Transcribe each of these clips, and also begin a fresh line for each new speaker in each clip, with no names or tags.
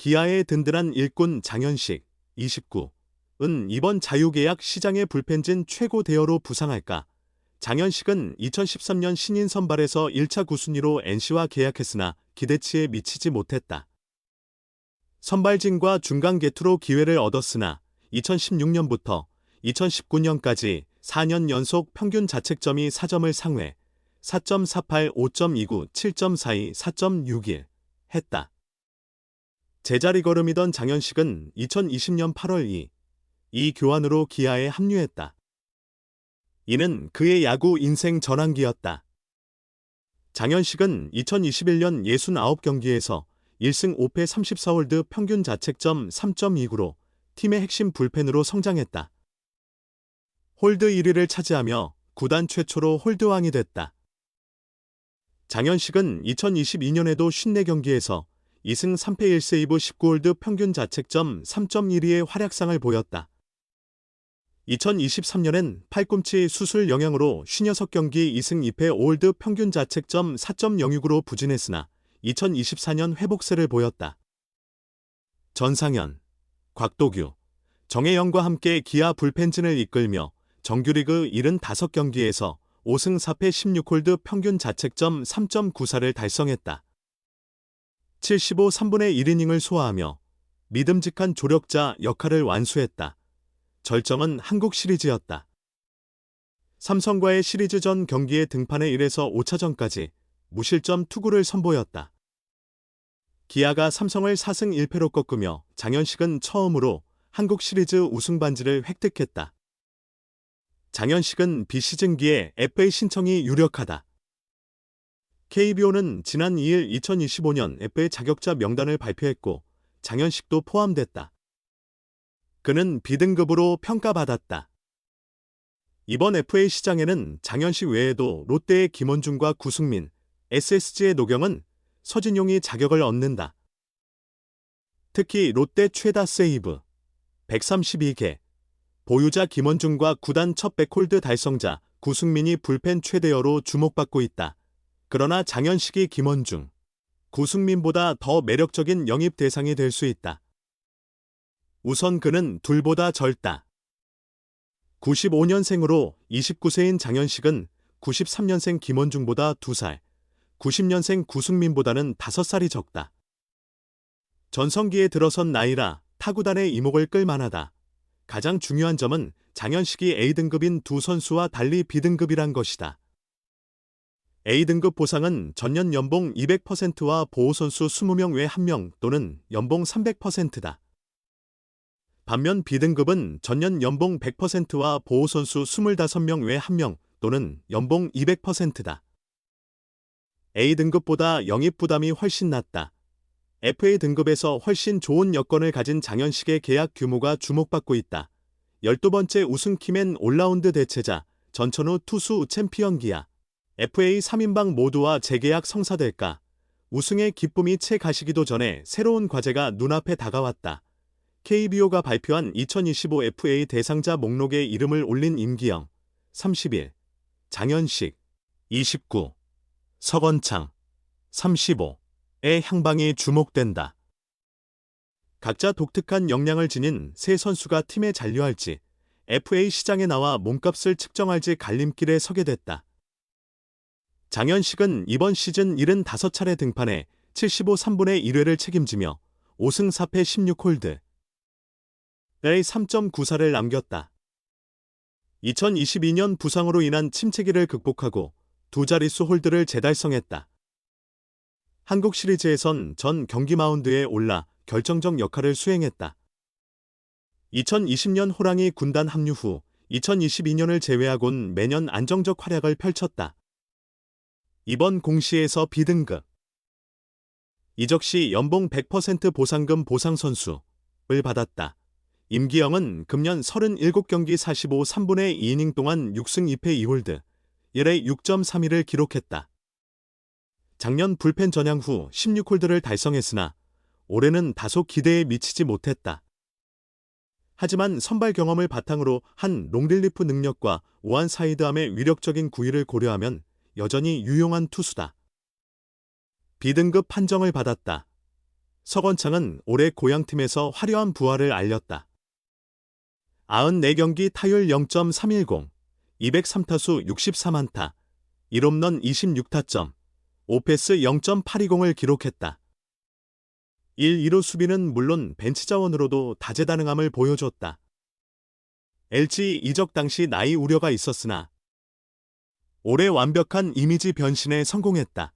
기아의 든든한 일꾼 장현식 29은 이번 자유계약 시장의 불펜진 최고 대여로 부상할까? 장현식은 2013년 신인 선발에서 1차 구순위로 NC와 계약했으나 기대치에 미치지 못했다. 선발진과 중간 개투로 기회를 얻었으나 2016년부터 2019년까지 4년 연속 평균 자책점이 4점을 상회 4.48, 5.29, 7.42, 4.61 했다. 제자리 걸음이던 장현식은 2020년 8월 2, 이 교환으로 기아에 합류했다. 이는 그의 야구 인생 전환기였다. 장현식은 2021년 69경기에서 1승 5패 34홀드 평균 자책점 3.29로 팀의 핵심 불펜으로 성장했다. 홀드 1위를 차지하며 구단 최초로 홀드왕이 됐다. 장현식은 2022년에도 54경기에서 2승 3패 1세이브 19홀드 평균 자책점 3.12의 활약상을 보였다. 2023년엔 팔꿈치 수술 영향으로 56경기 2승 2패 5홀드 평균 자책점 4.06으로 부진했으나 2024년 회복세를 보였다. 전상현, 곽도규, 정혜영과 함께 기아 불펜진을 이끌며 정규리그 75경기에서 5승 4패 16홀드 평균 자책점 3.94를 달성했다. 75 3분의 1이닝을 소화하며 믿음직한 조력자 역할을 완수했다. 절정은 한국 시리즈였다. 삼성과의 시리즈 전 경기에 등판해 1에서 5차전까지 무실점 투구를 선보였다. 기아가 삼성을 4승 1패로 꺾으며 장현식은 처음으로 한국 시리즈 우승 반지를 획득했다. 장현식은 비시즌기에 FA 신청이 유력하다. KBO는 지난 2일 2025년 FA 자격자 명단을 발표했고 장현식도 포함됐다. 그는 B등급으로 평가받았다. 이번 FA 시장에는 장현식 외에도 롯데의 김원중과 구승민, SSG의 노경은 서진용이 자격을 얻는다. 특히 롯데 최다 세이브 132개, 보유자 김원중과 구단 첫 백홀드 달성자 구승민이 불펜 최대여로 주목받고 있다. 그러나 장현식이 김원중, 구승민보다 더 매력적인 영입 대상이 될 수 있다. 우선 그는 둘보다 젊다. 95년생으로 29세인 장현식은 93년생 김원중보다 2살, 90년생 구승민보다는 5살이 적다. 전성기에 들어선 나이라 타구단의 이목을 끌만하다. 가장 중요한 점은 장현식이 A등급인 두 선수와 달리 B등급이란 것이다. A등급 보상은 전년 연봉 200%와 보호선수 20명 외 1명 또는 연봉 300%다. 반면 B등급은 전년 연봉 100%와 보호선수 25명 외 1명 또는 연봉 200%다. A등급보다 영입 부담이 훨씬 낮다. FA 등급에서 훨씬 좋은 여건을 가진 장현식의 계약 규모가 주목받고 있다. 12번째 우승 키맨 올라운드 대체자, 전천후 투수 챔피언 기아. FA 3인방 모두와 재계약 성사될까? 우승의 기쁨이 채 가시기도 전에 새로운 과제가 눈앞에 다가왔다. KBO가 발표한 2025 FA 대상자 목록에 이름을 올린 임기영 31, 장현식 29, 서건창 35의 향방이 주목된다. 각자 독특한 역량을 지닌 세 선수가 팀에 잔류할지 FA 시장에 나와 몸값을 측정할지 갈림길에 서게 됐다. 장현식은 이번 시즌 75차례 등판해 75 3분의 1회를 책임지며 5승 4패 16홀드, 의 3.94를 남겼다. 2022년 부상으로 인한 침체기를 극복하고 두 자릿수 홀드를 재달성했다. 한국 시리즈에선 전 경기 마운드에 올라 결정적 역할을 수행했다. 2020년 호랑이 군단 합류 후 2022년을 제외하곤 매년 안정적 활약을 펼쳤다. 이번 공시에서 B등급 이적 시 연봉 100% 보상금 보상 선수를 받았다. 임기영은 금년 37경기 45 3분의 2이닝 동안 6승 2패 2홀드, 1회 6.31을 기록했다. 작년 불펜 전향 후 16홀드를 달성했으나 올해는 다소 기대에 미치지 못했다. 하지만 선발 경험을 바탕으로 한 롱릴리프 능력과 오한 사이드암의 위력적인 구위를 고려하면 여전히 유용한 투수다. B등급 판정을 받았다. 서건창은 올해 고향팀에서 화려한 부활을 알렸다. 94경기 타율 0.310, 203타수 64만타, 1홈런 26타점, 5패스 0.820을 기록했다. 1, 2루 수비는 물론 벤치 자원으로도 다재다능함을 보여줬다. LG 이적 당시 나이 우려가 있었으나 올해 완벽한 이미지 변신에 성공했다.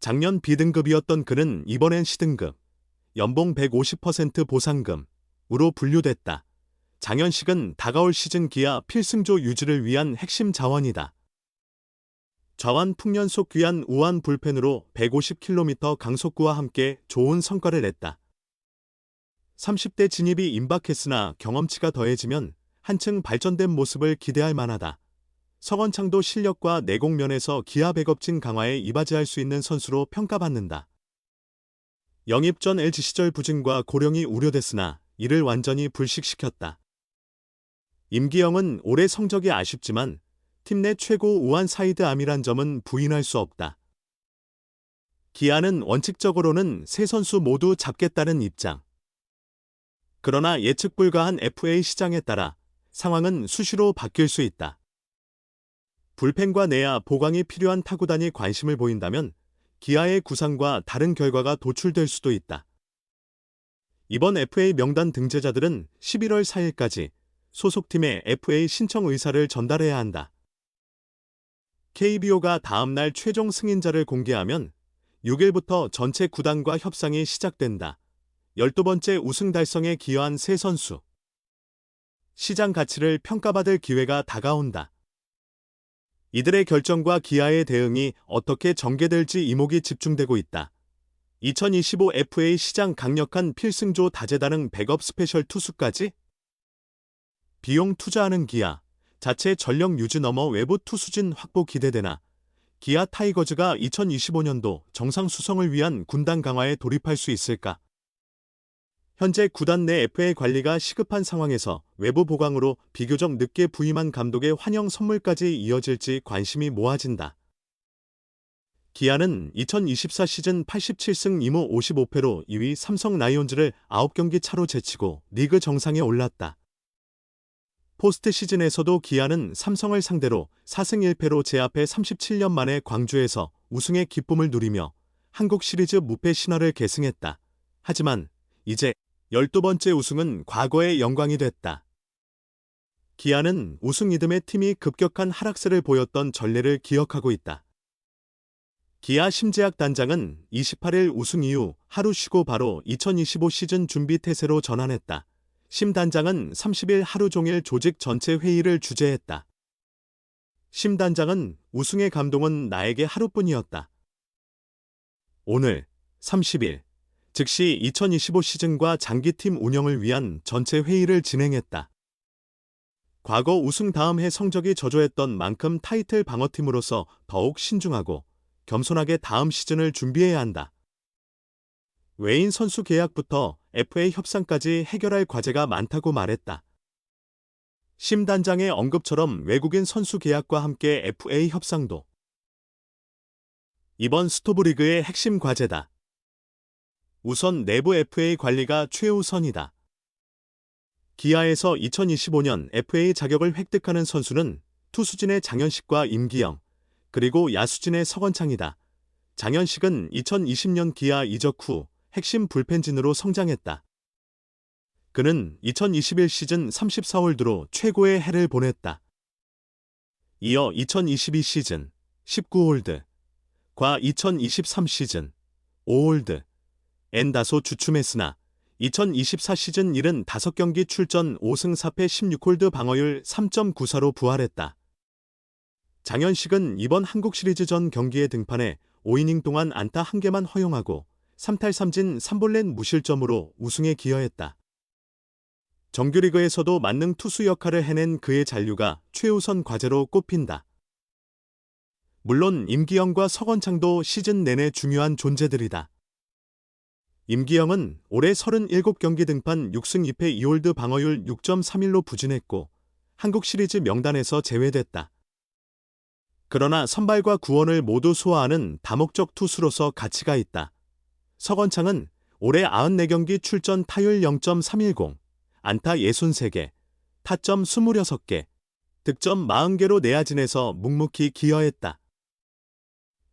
작년 B등급이었던 그는 이번엔 C등급, 연봉 150% 보상금으로 분류됐다. 장현식은 다가올 시즌 기아 필승조 유지를 위한 핵심 자원이다. 좌완 풍년 속 귀한 우완 불펜으로 150km 강속구와 함께 좋은 성과를 냈다. 30대 진입이 임박했으나 경험치가 더해지면 한층 발전된 모습을 기대할 만하다. 서건창도 실력과 내공면에서 기아 백업진 강화에 이바지할 수 있는 선수로 평가받는다. 영입 전 LG 시절 부진과 고령이 우려됐으나 이를 완전히 불식시켰다. 임기영은 올해 성적이 아쉽지만 팀 내 최고 우한 사이드 암이란 점은 부인할 수 없다. 기아는 원칙적으로는 세 선수 모두 잡겠다는 입장. 그러나 예측 불가한 FA 시장에 따라 상황은 수시로 바뀔 수 있다. 불펜과 내야 보강이 필요한 타구단이 관심을 보인다면 기아의 구상과 다른 결과가 도출될 수도 있다. 이번 FA 명단 등재자들은 11월 4일까지 소속팀에 FA 신청 의사를 전달해야 한다. KBO가 다음 날 최종 승인자를 공개하면 6일부터 전체 구단과 협상이 시작된다. 12번째 우승 달성에 기여한 세 선수. 시장 가치를 평가받을 기회가 다가온다. 이들의 결정과 기아의 대응이 어떻게 전개될지 이목이 집중되고 있다. 2025 FA 시장 강력한 필승조 다재다능 백업 스페셜 투수까지 비용 투자하는 기아, 자체 전력 유지 넘어 외부 투수진 확보 기대되나 기아 타이거즈가 2025년도 정상 수성을 위한 군단 강화에 돌입할 수 있을까? 현재 구단 내 FA 관리가 시급한 상황에서 외부 보강으로 비교적 늦게 부임한 감독의 환영 선물까지 이어질지 관심이 모아진다. 기아는 2024 시즌 87승 2무 55패로 2위 삼성 라이온즈를 9경기 차로 제치고 리그 정상에 올랐다. 포스트 시즌에서도 기아는 삼성을 상대로 4승 1패로 제압해 37년 만에 광주에서 우승의 기쁨을 누리며 한국 시리즈 무패 신화를 계승했다. 하지만 이제 12번째 우승은 과거의 영광이 됐다. 기아는 우승 이듬해 팀이 급격한 하락세를 보였던 전례를 기억하고 있다. 기아 심재학 단장은 28일 우승 이후 하루 쉬고 바로 2025 시즌 준비 태세로 전환했다. 심 단장은 30일 하루 종일 조직 전체 회의를 주재했다. 심 단장은 우승의 감동은 나에게 하루뿐이었다. 오늘 30일 즉시 2025 시즌과 장기팀 운영을 위한 전체 회의를 진행했다. 과거 우승 다음 해 성적이 저조했던 만큼 타이틀 방어팀으로서 더욱 신중하고 겸손하게 다음 시즌을 준비해야 한다. 외인 선수 계약부터 FA 협상까지 해결할 과제가 많다고 말했다. 심 단장의 언급처럼 외국인 선수 계약과 함께 FA 협상도 이번 스토브리그의 핵심 과제다. 우선 내부 FA 관리가 최우선이다. 기아에서 2025년 FA 자격을 획득하는 선수는 투수진의 장현식과 임기영, 그리고 야수진의 서건창이다. 장현식은 2020년 기아 이적 후 핵심 불펜진으로 성장했다. 그는 2021 시즌 34홀드로 최고의 해를 보냈다. 이어 2022 시즌 19홀드, 과 2023 시즌 5홀드, N 다소 주춤했으나 2024 시즌 75경기 출전 5승 4패 16홀드 방어율 3.94로 부활했다. 장현식은 이번 한국 시리즈 전 경기에 등판해 5이닝 동안 안타 1개만 허용하고 3탈 3진 3볼넷 무실점으로 우승에 기여했다. 정규리그에서도 만능 투수 역할을 해낸 그의 잔류가 최우선 과제로 꼽힌다. 물론 임기영과 서건창도 시즌 내내 중요한 존재들이다. 임기영은 올해 37경기 등판 6승 2패 2홀드 방어율 6.31로 부진했고 한국 시리즈 명단에서 제외됐다. 그러나 선발과 구원을 모두 소화하는 다목적 투수로서 가치가 있다. 서건창은 올해 94경기 출전 타율 0.310, 안타 63개, 타점 26개, 득점 40개로 내야진에서 묵묵히 기여했다.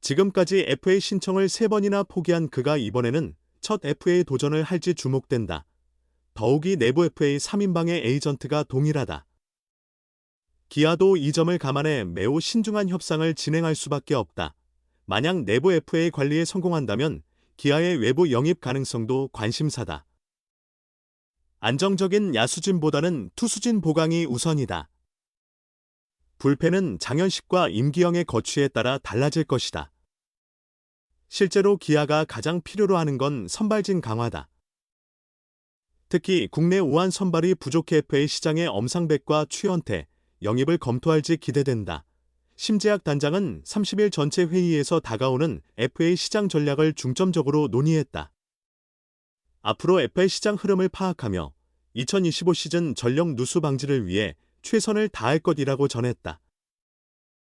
지금까지 FA 신청을 3번이나 포기한 그가 이번에는 첫 FA 도전을 할지 주목된다. 더욱이 내부 FA 3인방의 에이전트가 동일하다. 기아도 이 점을 감안해 매우 신중한 협상을 진행할 수밖에 없다. 만약 내부 FA 관리에 성공한다면 기아의 외부 영입 가능성도 관심사다. 안정적인 야수진보다는 투수진 보강이 우선이다. 불펜은 장현식과 임기영의 거취에 따라 달라질 것이다. 실제로 기아가 가장 필요로 하는 건 선발진 강화다. 특히 국내 우한 선발이 부족해 FA 시장의 엄상백과 추현태, 영입을 검토할지 기대된다. 심재학 단장은 30일 전체 회의에서 다가오는 FA 시장 전략을 중점적으로 논의했다. 앞으로 FA 시장 흐름을 파악하며 2025 시즌 전력 누수 방지를 위해 최선을 다할 것이라고 전했다.